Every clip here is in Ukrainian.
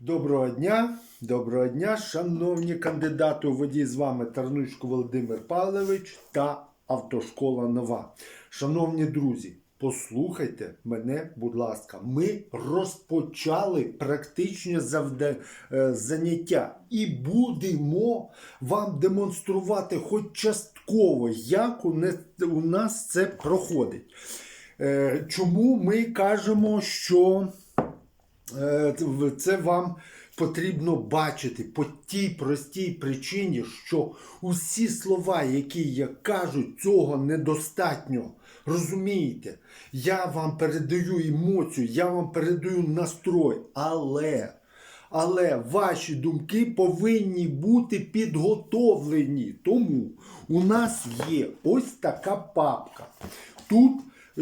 Доброго дня, доброго дня, шановні кандидати у воді. З вами Тарнучко Володимир Павлович та Автошкола Нова. Шановні друзі, послухайте мене, будь ласка. Ми розпочали практичне завда- е, заняття і будемо вам демонструвати хоч частково, як у нас це проходить. Е, Чому ми кажемо, що це вам потрібно бачити по тій простій причині, що усі слова, які я кажу, цього недостатньо. Розумієте? Я вам передаю емоцію, я вам передаю настрой, але. Але ваші думки повинні бути підготовлені. Тому у нас є ось така папка. Тут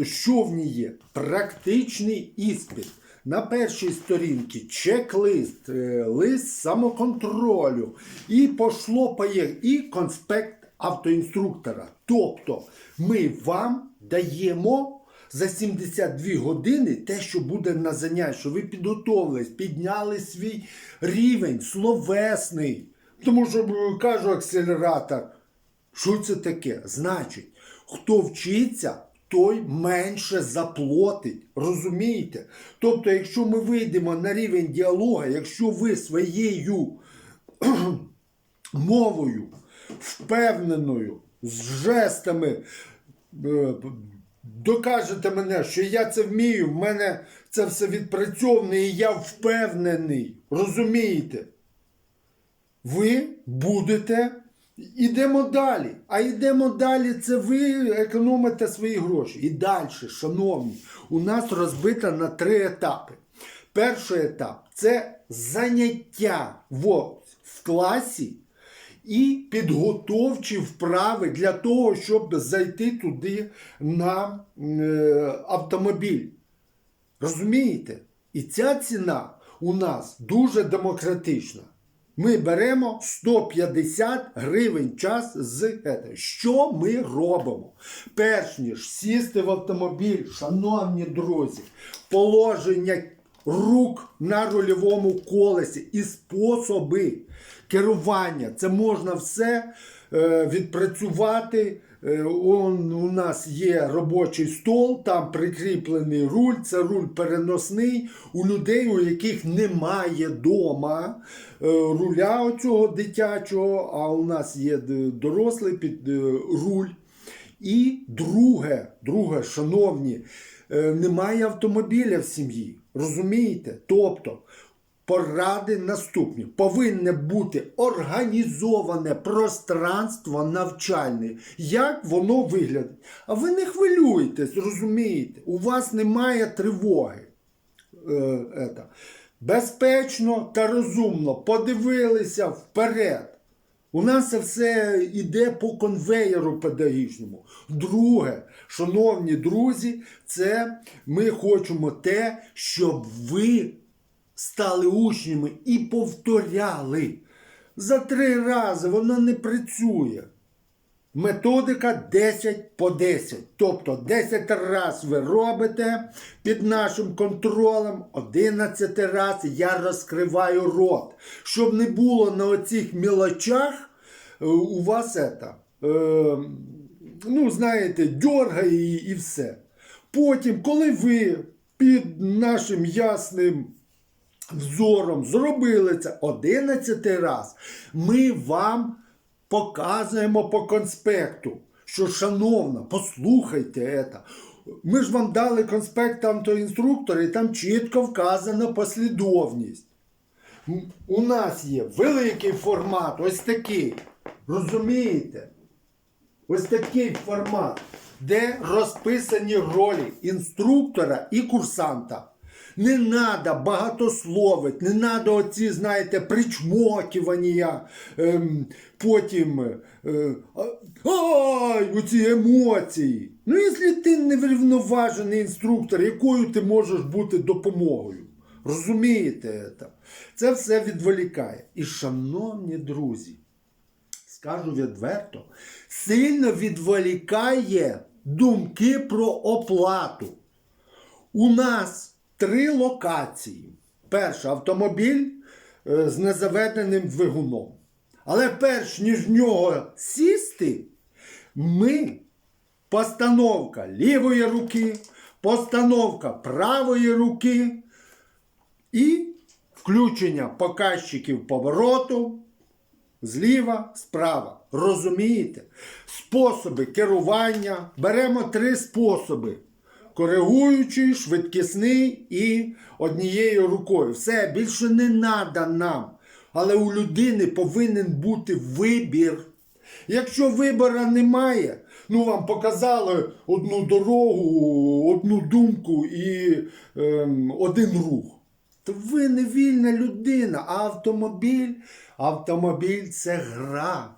що в ній є? Практичний іспит. На першій сторінці чек-лист, е, лист самоконтролю. І пошло поїхало, і конспект автоінструктора. Тобто ми вам даємо за 72 години те, що буде на занятті, що ви підготовились, підняли свій рівень словесний. Тому що е, кажу акселератор. Що це таке? Значить, хто вчиться, той менше заплатить. Розумієте? Тобто, якщо ми вийдемо на рівень діалога, якщо ви своєю мовою, впевненою, з жестами е, докажете мене, що я це вмію, в мене це все відпрацьоване і я впевнений. Розумієте? ви будете. Ідемо далі. А йдемо далі, це ви економите свої гроші. І далі, шановні, у нас розбито на три етапи. Перший етап це заняття в, в класі і підготовчі вправи для того, щоб зайти туди на е, автомобіль. Розумієте? І ця ціна у нас дуже демократична. Ми беремо 150 гривень час з. Що ми робимо? Перш ніж сісти в автомобіль, шановні друзі, положення рук на рульовому колесі і способи керування. Це можна все е, відпрацювати. Е, он, у нас є робочий стол, там прикріплений руль, це руль переносний. У людей, у яких немає дома е, руля оцього дитячого, а у нас є дорослий під е, руль. І друге, друге, шановні, немає автомобіля в сім'ї. Розумієте? Тобто поради наступні. Повинне бути організоване пространство навчальне. Як воно виглядає? А ви не хвилюйтесь, розумієте? У вас немає тривоги. Е. Безпечно та розумно подивилися вперед. У нас це все йде по конвеєру педагогічному. Друге, шановні друзі, це ми хочемо те, щоб ви стали учнями і повторяли. За три рази воно не працює. Методика 10 по 10. Тобто 10 разів ви робите під нашим контролем, 11 разів я розкриваю рот. Щоб не було на оцих мілочах е, у вас це, е, ну, знаєте, дьоргає і, і все. Потім, коли ви під нашим ясним взором зробили це 11 раз, ми вам показуємо по конспекту, що, шановна, послухайте це. Ми ж вам дали конспект автоінструктора, і там чітко вказана послідовність. У нас є великий формат, ось такий. Розумієте? Ось такий формат, де розписані ролі інструктора і курсанта. Не треба багатословить, не треба оці, знаєте, причмокування, ем, потім е, оці емоції. Ну, якщо ти неврівноважений інструктор, якою ти можеш бути допомогою? Розумієте це? Це все відволікає. І, шановні друзі, скажу відверто, сильно відволікає думки про оплату. У нас три локації. Перше, автомобіль е, з незаведеним двигуном. Але перш ніж в нього сісти, ми постановка лівої руки, постановка правої руки і включення показчиків повороту зліва, справа. Розумієте? Способи керування. Беремо три способи: коригуючий, швидкісний і однією рукою. Все, більше не треба нам. Але у людини повинен бути вибір. Якщо вибора немає, ну вам показали одну дорогу, одну думку і ем, один рух. То ви не вільна людина, а автомобіль. Автомобіль це гра.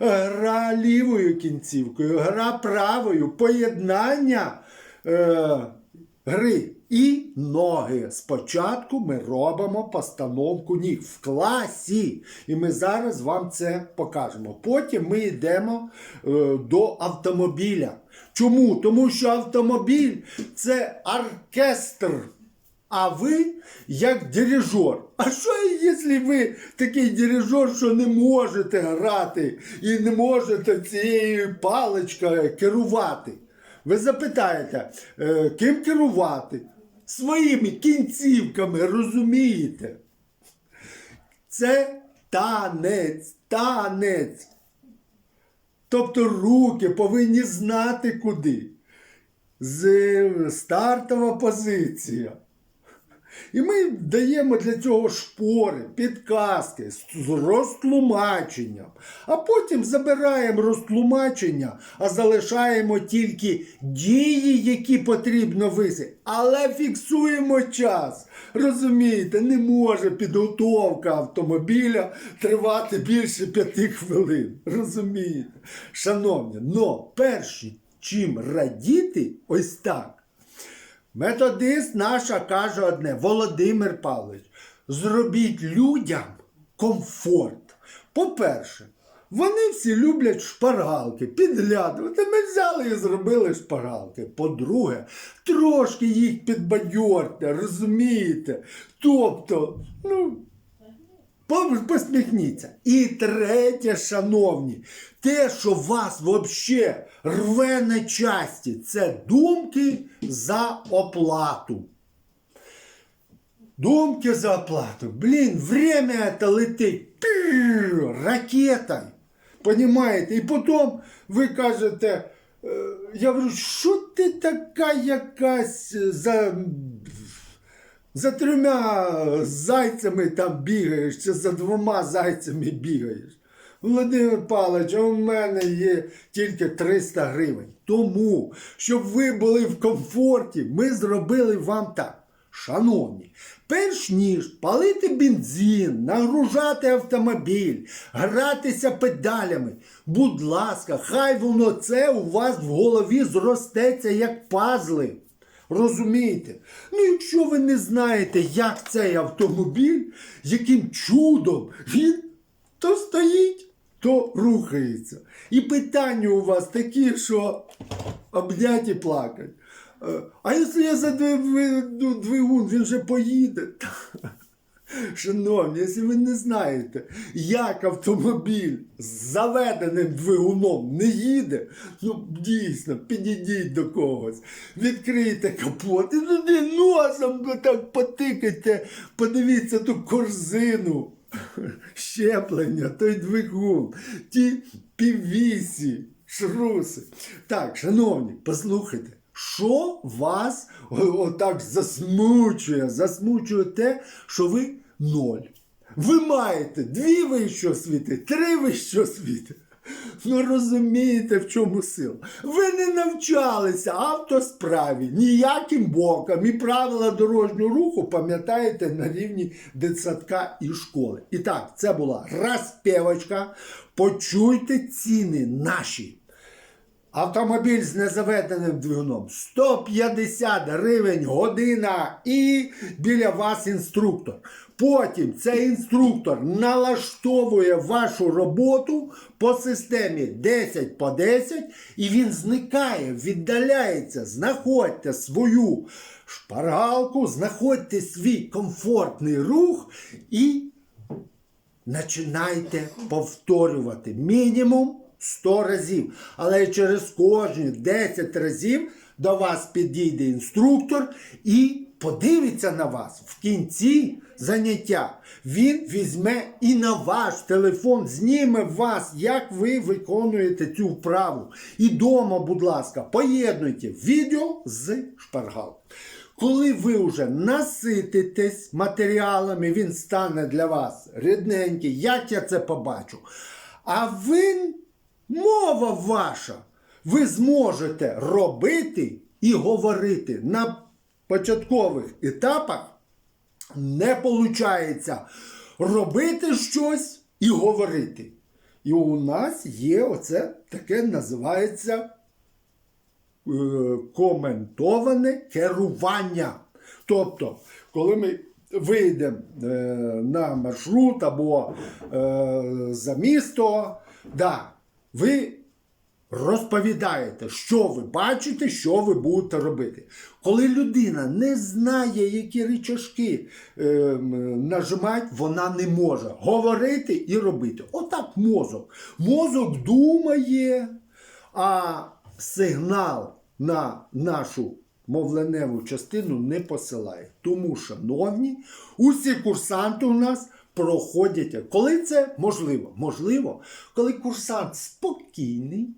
Гра лівою кінцівкою, гра правою, поєднання е, гри і ноги. Спочатку ми робимо постановку ніг в класі. І ми зараз вам це покажемо. Потім ми йдемо е, до автомобіля. Чому? Тому що автомобіль це оркестр. А ви як дирижер. А що, якщо ви такий дирижер, що не можете грати і не можете цією паличкою керувати? Ви запитаєте, е, ким керувати? Своїми кінцівками, розумієте? Це танець, танець. Тобто руки повинні знати куди. З стартова позиція. І ми даємо для цього шпори, підказки з розтлумаченням. А потім забираємо розтлумачення, а залишаємо тільки дії, які потрібно висити. Але фіксуємо час. Розумієте, не може підготовка автомобіля тривати більше п'яти хвилин. Розумієте? Шановні, но перш чим радіти, ось так. Методист наша каже одне: Володимир Павлович, зробіть людям комфорт. По-перше, вони всі люблять шпаргалки, підглядувати. Ми взяли і зробили шпаргалки. По-друге, трошки їх підбадьорте, розумієте? Тобто, ну. Посміхніться. І третє, шановні, те, що вас взагалі рве на часті, це думки за оплату. Думки за оплату. Блін, время это летить пір, ракетой. Понимаєте? І потім ви кажете, е, я говорю, що ти така якась за за трьома зайцями там бігаєш, чи за двома зайцями бігаєш. Володимир Павлович, а у мене є тільки 300 гривень. Тому, щоб ви були в комфорті, ми зробили вам так. Шановні, перш ніж палити бензин, нагружати автомобіль, гратися педалями, будь ласка, хай воно це у вас в голові зростеться як пазли. Розумієте? Ну, якщо ви не знаєте, як цей автомобіль, яким чудом він то стоїть, то рухається. І питання у вас такі, що обнять і плакать. Е, А якщо я задвину двигун, він же поїде. Шановні, якщо ви не знаєте, як автомобіль з заведеним двигуном не їде, ну дійсно, підійдіть до когось, відкрийте капот і туди носом так потикайте, подивіться ту корзину. Щеплення, той двигун, ті піввісі, шруси. Так, шановні, послухайте. Що вас отак засмучує? Засмучує те, що ви ноль. Ви маєте дві вищі освіти, три вищі освіти. Ну розумієте, в чому сила? Ви не навчалися автосправі ніяким боком і правила дорожнього руху пам'ятаєте на рівні дитсадка і школи. І так, це була розпівочка. Почуйте ціни наші. Автомобіль з незаведеним двигуном 150 гривень година і біля вас інструктор. Потім цей інструктор налаштовує вашу роботу по системі 10 по 10 і він зникає, віддаляється. Знаходьте свою шпаргалку, знаходьте свій комфортний рух і Починайте повторювати мінімум 100 разів. Але через кожні 10 разів до вас підійде інструктор і подивиться на вас в кінці заняття. Він візьме і на ваш телефон зніме вас, як ви виконуєте цю вправу. І дома, будь ласка, поєднуйте відео з шпаргалкою. Коли ви вже насититесь матеріалами, він стане для вас рідненький, як я це побачу. А ви, мова ваша, ви зможете робити і говорити на початкових етапах. Не виходить робити щось і говорити. І у нас є оце таке називається е, коментоване керування. Тобто, коли ми вийдемо е, на маршрут або е, за місто, да, ви розповідаєте, що ви бачите, що ви будете робити. Коли людина не знає, які рычажки е, нажимати, вона не може говорити і робити. Отак мозок. Мозок думає, а сигнал на нашу мовленеву частину не посилає. Тому, шановні, усі курсанти у нас проходять. Коли це можливо? Можливо, коли курсант спокійний.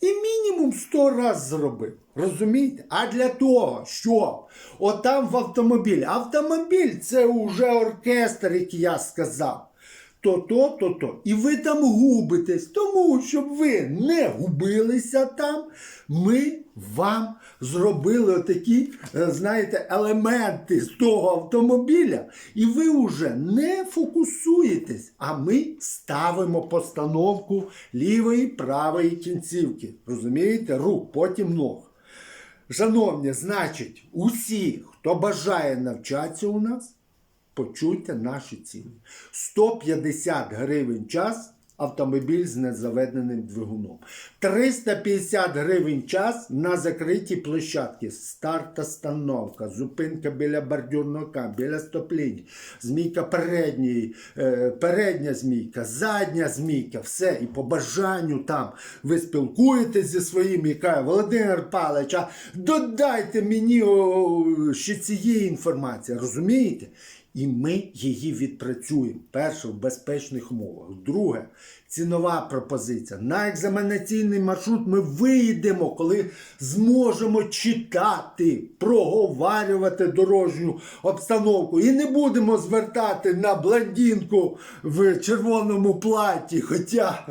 І мінімум 100 раз зробив. Розумієте? А для того, що отам в автомобіль. автомобіль це вже оркестр, як я сказав. То-то, то-то. І ви там губитесь. Тому, щоб ви не губилися там, ми вам зробили такі, знаєте, елементи з того автомобіля, і ви вже не фокусуєтесь, а ми ставимо постановку лівої правої кінцівки. Розумієте? Рук, потім ног. Шановні, значить, усі, хто бажає навчатися у нас, почуйте наші ціни. 150 гривень час автомобіль з незаведеним двигуном. 350 гривень час на закритій площадці. Старт та становка, зупинка біля бордюрника, біля стоплінь, змійка передньої, е, передня змійка, задня змійка, все. І по бажанню там ви спілкуєтесь зі своїм, яка Володимир Павлович, а додайте мені ще цієї інформації, розумієте? І ми її відпрацюємо. Перше, в безпечних умовах. Друге, цінова пропозиція. На екзаменаційний маршрут ми вийдемо, коли зможемо читати, проговарювати дорожню обстановку. І не будемо звертати на блондинку в червоному платі. Хоча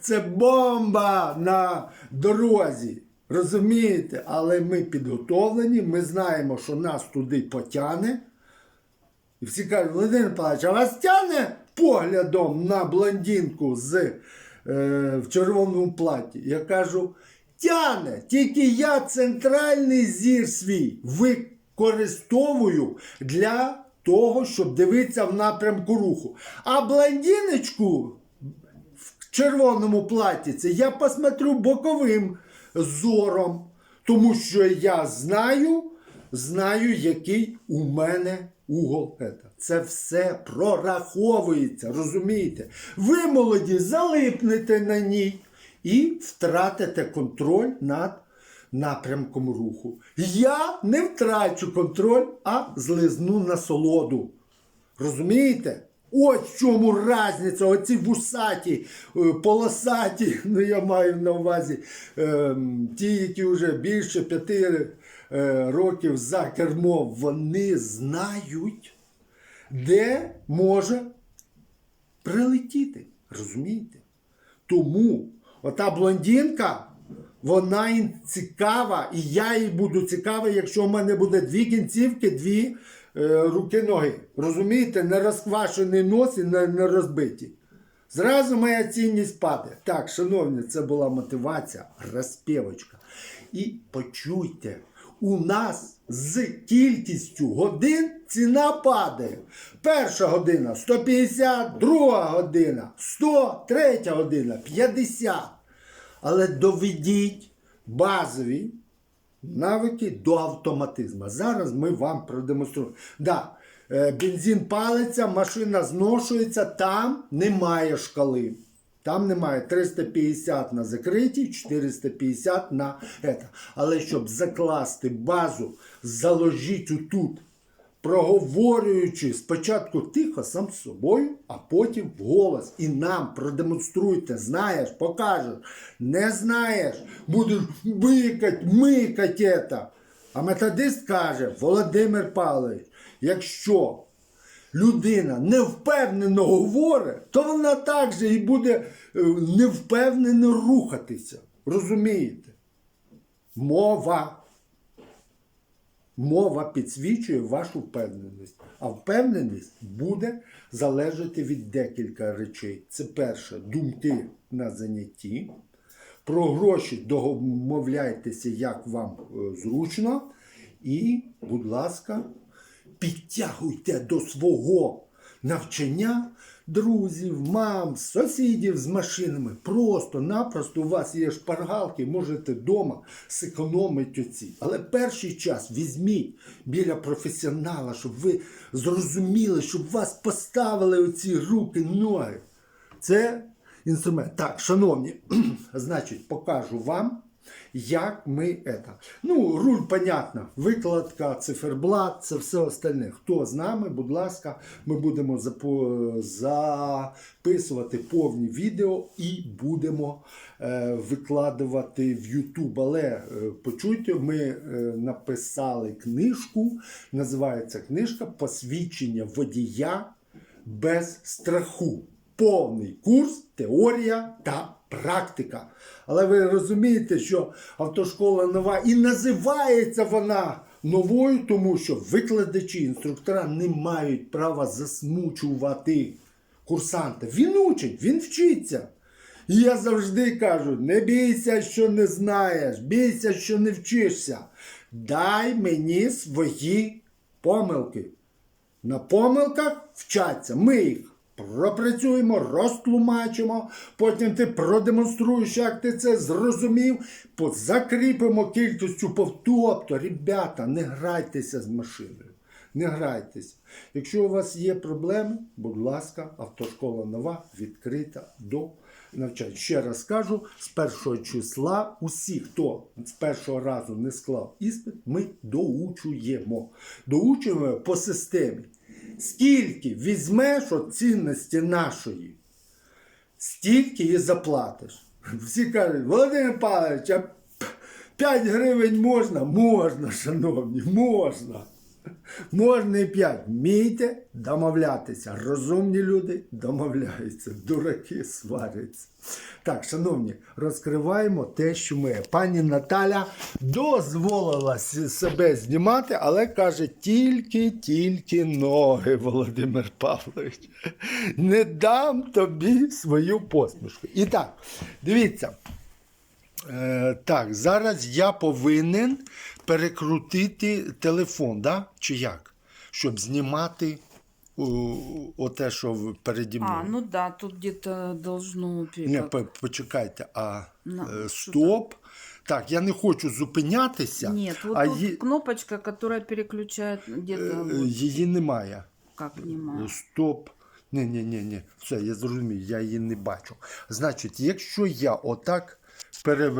це бомба на дорозі. Розумієте? Але ми підготовлені, ми знаємо, що нас туди потягне. І всі кажуть, Володимир Павлович, а вас тягне поглядом на блондинку з, е, в червоному платі? Я кажу, тягне, тільки я центральний зір свій використовую для того, щоб дивитися в напрямку руху. А блондиночку в червоному платі це я посмотрю боковим зором, тому що я знаю, знаю, який у мене угол. Це все прораховується, розумієте? Ви, молоді, залипнете на ній і втратите контроль над напрямком руху. Я не втрачу контроль, а злизну насолоду. Розумієте? Ось в чому різниця, оці вусаті, е, полосаті, ну я маю на увазі е, ті, які вже більше п'яти е, років за кермом, вони знають, де може прилетіти. Розумієте? Тому ота блондинка, вона цікава, і я їй буду цікавий, якщо в мене буде дві кінцівки, дві руки ноги. Розумієте, не розквашений нос і не, не розбиті. Зразу моя цінність падає. Так, шановні, це була мотивація, розпівочка. І почуйте, у нас з кількістю годин ціна падає. Перша година 150, друга година 100, третя година 50. Але доведіть базові навики до автоматизму. Зараз ми вам продемонструємо. Да, е, бензин палиться, машина зношується, там немає шкали. Там немає 350 на закритій, 450 на це. Але щоб закласти базу, заложіть отут, проговорюючи спочатку тихо сам з собою, а потім вголос. І нам продемонструйте, знаєш, покажеш. Не знаєш, будеш бикать, микать це. А методист каже, Володимир Павлович, якщо людина невпевнено говорить, то вона так же і буде е, невпевнено рухатися. Розумієте? Мова. Мова підсвічує вашу впевненість. А впевненість буде залежати від декілька речей. Це перше думки на занятті. Про гроші домовляйтеся, як вам е, зручно. І, будь ласка, підтягуйте до свого навчання друзів, мам, сусідів з машинами. Просто-напросто у вас є шпаргалки, можете вдома зекономити оці. Але перший час візьміть біля професіонала, щоб ви зрозуміли, щоб вас поставили оці руки, ноги. Це інструмент. Так, шановні, значить, покажу вам, як ми это. Ну, руль, понятно, викладка, циферблат, це все остальне. Хто з нами, будь ласка, ми будемо записувати повні відео і будемо е, викладувати в YouTube. Але е, почуйте, ми е, написали книжку, називається книжка Посвідчення водія без страху. Повний курс, теорія та практика. Але ви розумієте, що автошкола нова і називається вона новою, тому що викладачі, інструктора не мають права засмучувати курсанта. Він учить, він вчиться. І я завжди кажу: не бійся, що не знаєш, бійся, що не вчишся. Дай мені свої помилки. На помилках вчаться. Ми їх пропрацюємо, розтлумачимо, потім ти продемонструєш, як ти це зрозумів, закріпимо кількістю повторів. Тобто, ребята, не грайтеся з машиною. Не грайтеся. Якщо у вас є проблеми, будь ласка, автошкола нова відкрита до навчання. Ще раз кажу, з першого числа усі, хто з першого разу не склав іспит, ми доучуємо. Доучуємо по системі. Скільки візьмеш от цінності нашої, стільки і заплатиш. Всі кажуть, Володимир Павлович, а 5 гривень можна? Можна, шановні, можна. Можна і 5. Вмійте домовлятися. Розумні люди домовляються, дураки сваряться. Так, шановні, розкриваємо те, що ми. Пані Наталя дозволила себе знімати, але каже, тільки-тільки ноги, Володимир Павлович. Не дам тобі свою посмішку. І так, дивіться. Е, так, зараз я повинен перекрутити телефон, да? чи як? Щоб знімати оте, що переді мною. А, ну да, тут где-то должно... Не, по- почекайте, а На, е, стоп. Так, я не хочу зупинятися, Нет, вот а тут ї- кнопочка, которая переключает е, где-то... вот, її немає. как нема. Стоп. Ні, ні, ні, ні. Все, я зрозумів, я її не бачу. Значить, якщо я отак переверну.